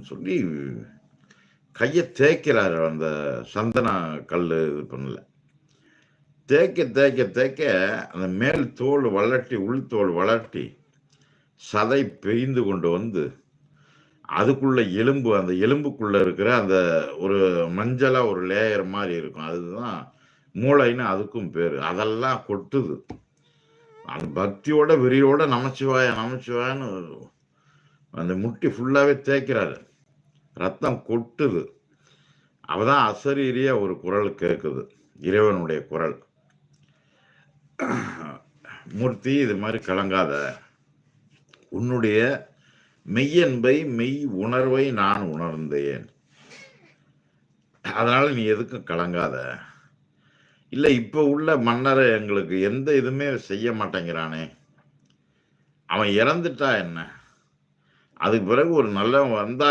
சொல்லி கையை தேய்க்கிறாரு அந்த சந்தன கல் இது பண்ணல. தேய்க்க தேய்க்க தேய்க்க அந்த மேல் தோல் வளர்ட்டி உள் தோல் வளர்ட்டி சதை பெய்ந்து கொண்டு வந்து அதுக்குள்ள எலும்பு அந்த எலும்புக்குள்ள இருக்கிற அந்த ஒரு மஞ்சளா ஒரு லேயர் மாதிரி இருக்கும். அதுதான் மூளைன்னு அதுக்கும் பேர். அதெல்லாம் கொட்டுது. அந்த பக்தியோட வெறியோட நமச்சிவாய நமச்சிவாயன்னு அந்த முட்டி ஃபுல்லாகவே தேய்க்கிறாரு. ரத்தம் கொட்டுது. அவதான் அசரீரிய ஒரு குரல் கேட்குது இறைவனுடைய குரல். மூர்த்தி இது மாதிரி கலங்காத. உன்னுடைய மெய்யன்பை மெய் உணர்வை நான் உணர்ந்தேன். அதனால நீ எதுக்கும் கலங்காத. இல்லை இப்போ உள்ள மன்னரை எங்களுக்கு எந்த இதுவுமே செய்ய மாட்டேங்கிறானே. அவன் இறந்துட்டா என்ன? அதுக்கு பிறகு ஒரு நல்லவன் வந்தா